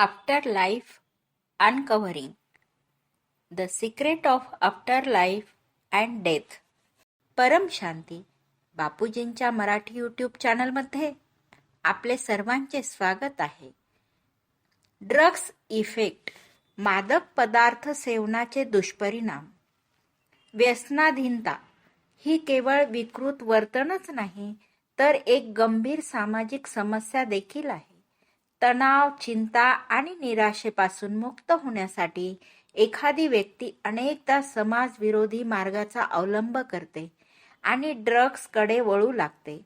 After life uncovering the secret of after life and death परम शांती बापूजींच्या Marathi YouTube चॅनलमध्ये आपले सर्वांचे स्वागत आहे. ड्रग्स इफेक्ट मादक पदार्थ सेवनाचे दुष्परिणाम. व्यसनाधीनता ही केवळ विकृत वर्तनच नाही तर एक गंभीर सामाजिक समस्या देखील आहे. तणाव चिंता आणि निराशेपासून मुक्त होण्यासाठी एखादी व्यक्ती अनेकदा समाजविरोधी मार्गाचा अवलंब करते आणि ड्रग्सकडे वळू लागते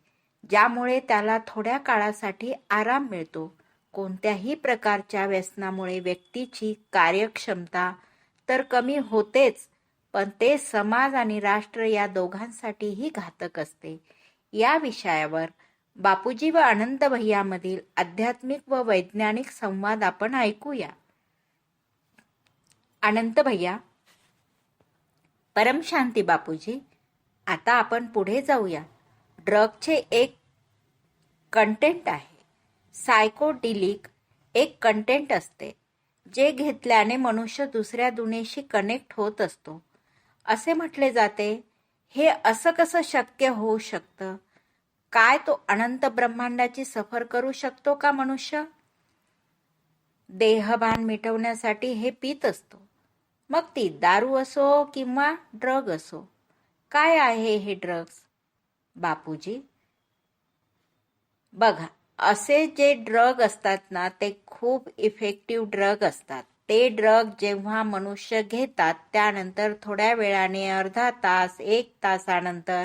ज्यामुळे त्याला थोड्या काळासाठी आराम मिळतो. कोणत्याही प्रकारच्या व्यसनामुळे व्यक्तीची कार्यक्षमता तर कमी होतेच पण ते समाज आणि राष्ट्र या दोघांसाठीही घातक असते. या विषयावर बापूजी व अनंत भैयामधील आध्यात्मिक व वैज्ञानिक संवाद आपण ऐकूया. अनंत भैया परमशांती बापूजी आता आपण पुढे जाऊया. ड्रगचे एक कंटेंट आहे. सायकोडिलिक एक कंटेंट असते जे घेतल्याने मनुष्य दुसऱ्या दुनियेशी कनेक्ट होत असतो. असे म्हटले जाते हे असं कसं शक्य होऊ शकतं? काय तो अनंत ब्रह्मांडाची सफर करू शकतो का मनुष्य? देहभान मिटवण्यासाठी हे पित असतो. मग ती दारू असो किंवा ड्रग असो. काय आहे हे ड्रग्स? बापूजी बघा असे जे ड्रग असतात ना ते खूप इफेक्टिव्ह ड्रग असतात. ते ड्रग जेव्हा मनुष्य घेतात त्यानंतर थोड्या वेळाने अर्धा तास एक तासानंतर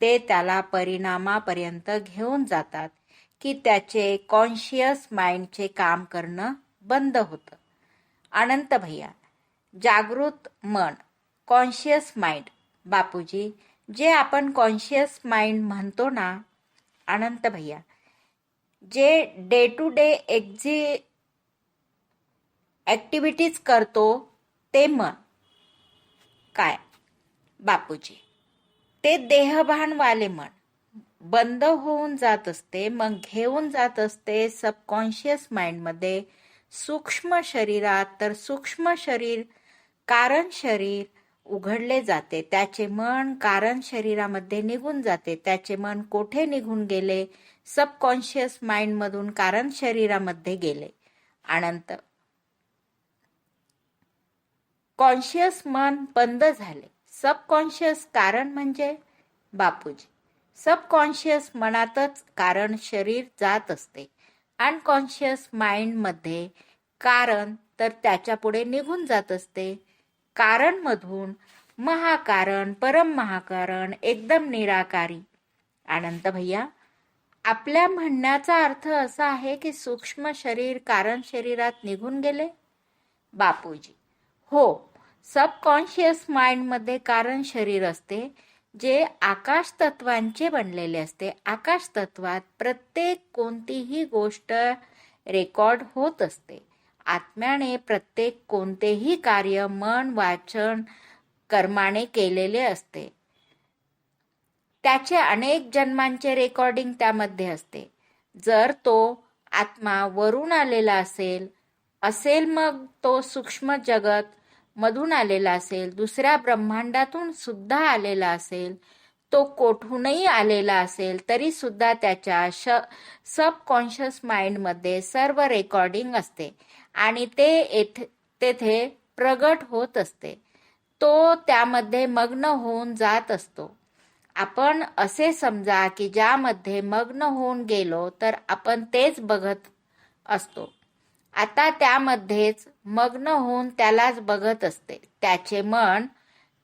ते त्याला परिणामापर्यंत घेऊन जातात की त्याचे कॉन्शियस माइंडचे काम करणं बंद होतं. अनंत भैया जागृत मन कॉन्शियस माइंड बापूजी जे आपण कॉन्शियस माइंड म्हणतो ना अनंत भैया जे डे टू डे एक्झि ॲक्टिव्हिटीज करतो ते मन. काय? बापूजी. ते देहभानवाले मन बंद होऊन जात असते मग घेऊन जात असते सबकॉन्शियस माइंडमध्ये सूक्ष्म शरीरात तर सूक्ष्म शरीर कारण शरीर उघडले जाते. त्याचे मन कारण शरीरामध्ये निघून जाते. त्याचे मन कोठे निघून गेले? सबकॉन्शियस माइंडमधून कारण शरीरामध्ये गेले. अनंत. कॉन्शियस मन बंद झाले. सबकॉन्शियस कारण म्हणजे बापूजी. सबकॉन्शियस मनातच कारण शरीर जात असते. अनकॉन्शियस माइंडमध्ये कारण तर त्याच्या पुढे निघून जात असते. कारण मधून महाकारण परम महाकारण एकदम निराकारी. अनंत भैया आपल्या म्हणण्याचा अर्थ असा आहे की सूक्ष्म शरीर कारण शरीरात निघून गेले? बापूजी. हो सबकॉन्शियस माइंडमध्ये कारण शरीर असते जे आकाश तत्वांचे बनलेले असते. आकाश तत्वात प्रत्येक कोणतीही गोष्ट रेकॉर्ड होत असते. आत्म्याने प्रत्येक कोणतेही कार्य मन वाचन कर्माने केलेले असते. त्याचे अनेक जन्मांचे रेकॉर्डिंग त्यामध्ये असते. जर तो आत्मा वरून आलेला असेल असेल मग तो सूक्ष्म जगत मधून आलेला असेल दुसऱ्या ब्रह्मांडातून सुद्धा आलेला असेल तो कोठूनही आलेला असेल तरी सुद्धा त्याच्या श सबकॉन्शियस माइंडमध्ये सर्व रेकॉर्डिंग असते. आणि ते येथे तेथे प्रगट होत असते. तो त्यामध्ये मग्न होऊन जात असतो. आपण असे समजा की ज्यामध्ये मग्न होऊन गेलो तर आपण तेच बघत असतो. आता त्यामध्येच मग्न होऊन त्यालाच बघत असते. त्याचे मन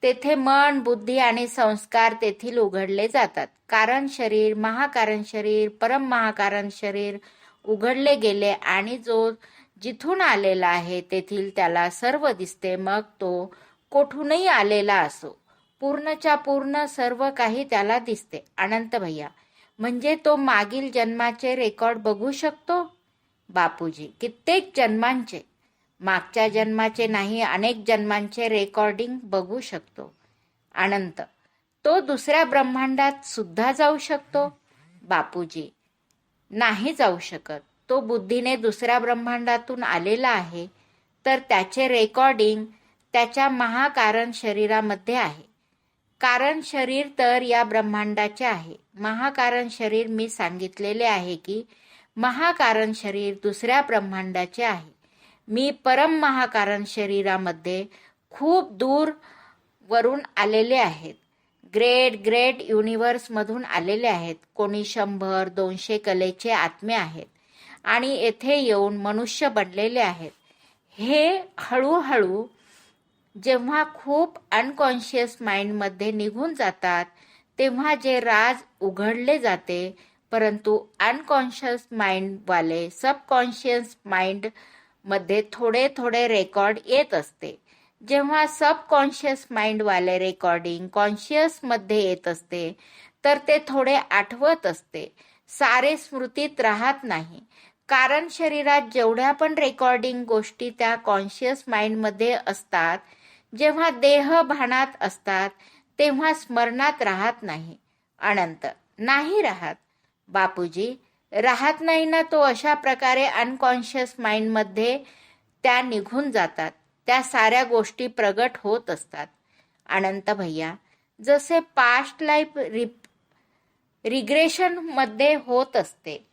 तेथे मन बुद्धी आणि संस्कार तेथील उघडले जातात. कारण शरीर महाकारण शरीर परम महाकारण शरीर उघडले गेले आणि जो जिथून आलेला आहे तेथील त्याला सर्व दिसते. मग तो कोठूनही आलेला असो. पूर्णच्या पूर्ण सर्व काही त्याला दिसते. अनंत भैया म्हणजे तो मागील जन्माचे रेकॉर्ड बघू शकतो? बापूजी कित्येक जन्मांचे. मागच्या जन्माचे नाही अनेक जन्मांचे रेकॉर्डिंग बघू शकतो. अनंत. तो दुसऱ्या ब्रह्मांडात सुद्धा जाऊ शकतो बापूजी. नाही जाऊ शकत. तो बुद्धीने दुसऱ्या ब्रह्मांडातून आलेला आहे तर त्याचे रेकॉर्डिंग त्याच्या महाकारण शरीरामध्ये आहे. कारण शरीर तर या ब्रह्मांडाचे आहे. महाकारण शरीर मी सांगितलेले आहे की महाकारण शरीर दुसऱ्या ब्रह्मांडाचे आहे. मी परम महाकारण शरीरामध्ये खूप दूर वरून आलेले आहेत. ग्रेट ग्रेट युनिवर्समधून आलेले आहेत. कोणी शंभर दोनशे कलेचे आत्मे आहेत. आणि येथे येऊन मनुष्य बनलेले आहेत. हे हळूहळू जेव्हा खूप अनकॉन्शियस माइंडमध्ये निघून जातात तेव्हा जे राज उघडले जाते परंतु अनकॉन्शियस माइंडवाले सबकॉन्शियस माइंड मध्ये थोडे थोडे रेकॉर्ड येत असते. जेव्हा सबकॉन्शियस माइंडवाले रेकॉर्डिंग कॉन्शियसमध्ये येत असते तर ते थोडे आठवत असते. सारे स्मृतीत राहत नाही. कारण शरीरात जेवढ्या पण रेकॉर्डिंग गोष्टी त्या कॉन्शियस माइंडमध्ये असतात जेव्हा देह भानात असतात तेव्हा स्मरणात राहत नाही. अनंत. नाही राहत. बापूजी राहत नाही ना तो अशा प्रकारे अनकॉन्शियस माइंडमध्ये त्या निघून जातात. त्या साऱ्या गोष्टी प्रगट होत असतात. अनंत भैया जसे पास्ट लाईफ रिप रिग्रेशनमध्ये होत असते.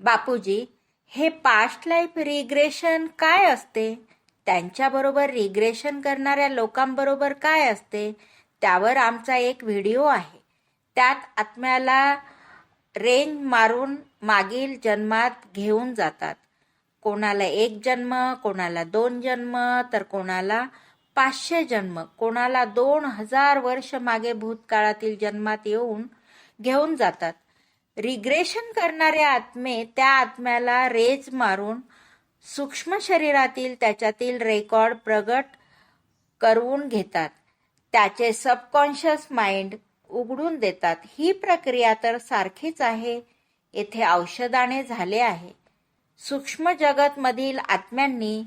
बापूजी हे पास्ट लाईफ रिग्रेशन काय असते? त्यांच्याबरोबर रिग्रेशन करणाऱ्या लोकांबरोबर काय असते? त्यावर आमचा एक व्हिडिओ आहे. त्यात आत्म्याला रेंज मारून मागील जन्मात घेऊन जातात. कोणाला एक जन्म कोणाला दोन जन्म तर कोणाला पाचशे जन्म कोणाला दोन हजार वर्ष मागे भूतकाळातील जन्मात येऊन घेऊन जातात. रिग्रेशन करणारे आत्मे त्या आत्म्याला रेज मारून सूक्ष्म शरीरातील त्याच्यातील रेकॉर्ड प्रगट करवून घेतात. त्याचे सबकॉन्शियस माइंड उघडून देतात. ही प्रक्रिया तर सारखीच आहे. येथे औषधाने झाले आहे. सूक्ष्म जगतमधील आत्म्यांनी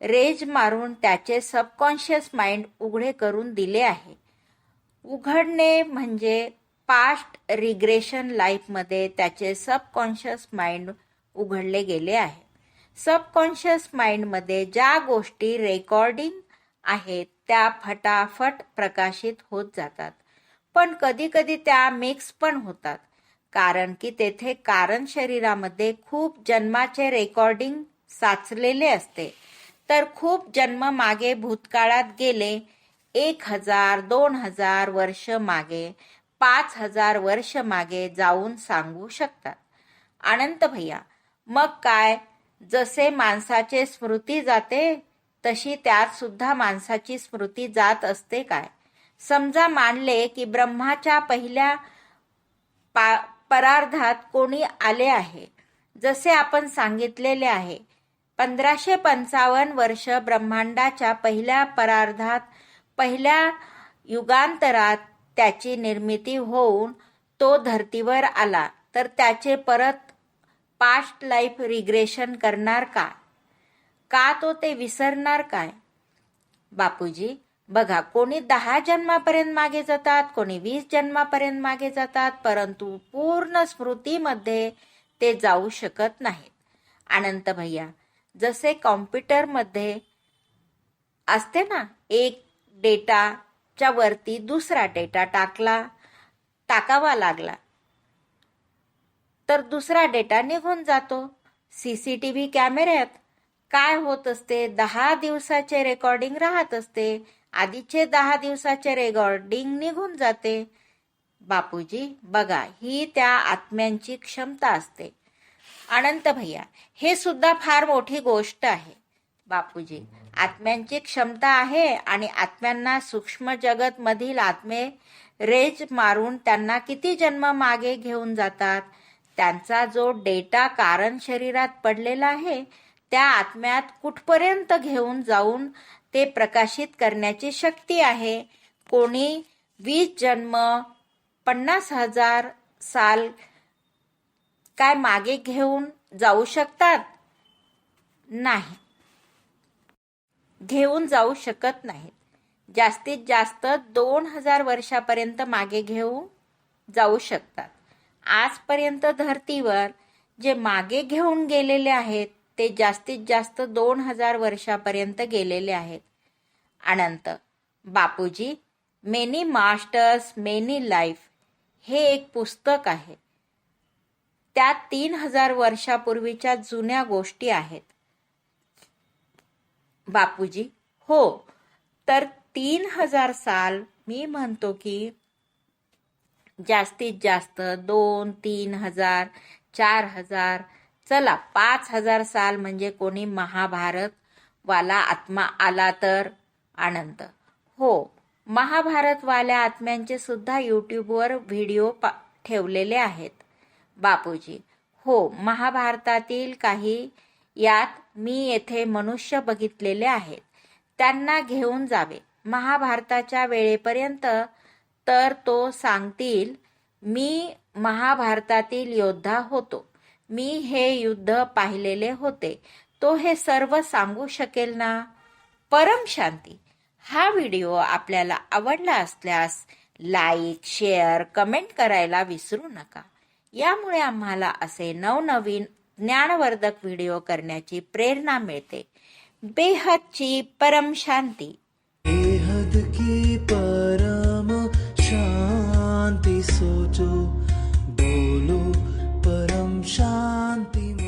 रेज मारून त्याचे सबकॉन्शियस माइंड उघडे करून दिले आहे. उघडणे म्हणजे पास्ट रिग्रेशन लाईफमध्ये त्याचे सबकॉन्शियस माइंड उघडले गेले आहे. सबकॉन्शियस माइंडमध्ये ज्या गोष्टी रेकॉर्डिंग आहेत त्या फटाफट प्रकाशित होत जातात. पण कधी कधी त्या मिक्स पण होतात. कारण की तेथे कारण शरीरामध्ये खूप जन्माचे रेकॉर्डिंग साचलेले असते. तर खूप जन्म मागे भूतकाळात गेले एक हजार दोन हजार वर्ष मागे पाच हजार वर्ष मागे जाऊन सांगू शकतात. अनंत भैया मग काय? जसे माणसाचे स्मृती जाते तशी त्यात सुद्धा माणसाची स्मृती जात असते काय? समजा मानले की ब्रह्माच्या पहिल्या पा परार्धात कोणी आले आहे जसे आपण सांगितलेले आहे पंधराशे पंचावन्न वर्ष ब्रह्मांडाच्या पहिल्या परार्धात पहिल्या युगांतरात त्याची निर्मिती होऊन तो धर्तीवर आला तर त्याचे परत पास्ट लाईफ रिग्रेशन करणार का? का तो ते विसरणार काय? बापूजी बघा कोणी दहा जन्मापर्यंत मागे जातात कोणी वीस जन्मापर्यंत मागे जातात परंतु पूर्ण स्मृतीमध्ये ते जाऊ शकत नाहीत. अनंत भैया जसे कॉम्प्युटरमध्ये असते ना एक डेटाच्या वरती दुसरा डेटा टाकला टाकावा लागला तर दुसरा डेटा निघून जातो. सी सी टी व्ही कॅमेऱ्यात काय होत असते? दहा दिवसाचे रेकॉर्डिंग राहत असते. आधीचे दहा दिवसाचे रेकॉर्डिंग निघून जाते. बापूजी बघा ही त्या आत्म्यांची क्षमता असते. अनंत भैया हे सुद्धा फार मोठी गोष्ट आहे. बापूजी आत्म्यांची क्षमता आहे आणि आत्म्यांना सूक्ष्म जगत मधील आत्मे रेज मारून त्यांना किती जन्म मागे घेऊन जातात? त्यांचा जो डेटा कारण शरीरात पडलेला आहे त्या आत्म्यात कुठपर्यंत घेऊन जाऊन ते प्रकाशित करण्याची शक्ती आहे. कोणी वीस जन्म पन्नास हजार साल काय मागे घेऊन जाऊ शकतात? नाही. घेऊन जाऊ शकत नाहीत. जास्तीत जास्त दोन हजार वर्षापर्यंत मागे घेऊन जाऊ शकतात. आजपर्यंत धर्तीवर जे मागे घेऊन गेलेले आहेत ते जास्तीत जास्त दोन हजार वर्षापर्यंत गेलेले आहेत. Anant Bapuji many masters many life हे एक पुस्तक आहे. त्यात तीन हजार वर्षापूर्वीच्या जुन्या गोष्टी आहेत. बापूजी हो तर तीन हजार साल मी म्हणतो की जास्तीत जास्त दोन तीन हजार चार हजार चला पाच हजार साल म्हणजे कोणी महाभारत वाला आत्मा आला तर? आनंद. हो महाभारतवाल्या आत्म्यांचे सुद्धा यूट्यूबवर व्हिडिओ पा ठेवलेले आहेत. बापूजी हो महाभारतातील काही यात मी येथे मनुष्य बघितलेले आहेत. त्यांना घेऊन जावे. महाभारताच्या वेळेपर्यंत तर तो सांगतील मी महाभारतातील योद्धा होतो. मी हे युद्ध पाहिलेले होते. तो हे सर्व सांगू शकेल ना? परम शांती. हा व्हिडिओ आपल्याला आवडला असल्यास लाईक शेअर कमेंट करायला विसरू नका. यामुळे आम्हाला असे नवनवीन ज्ञानवर्धक व्हिडिओ करण्याची प्रेरणा मिळते. बेहदची परम शांती. बेहद की परम शांती सोचो बोलो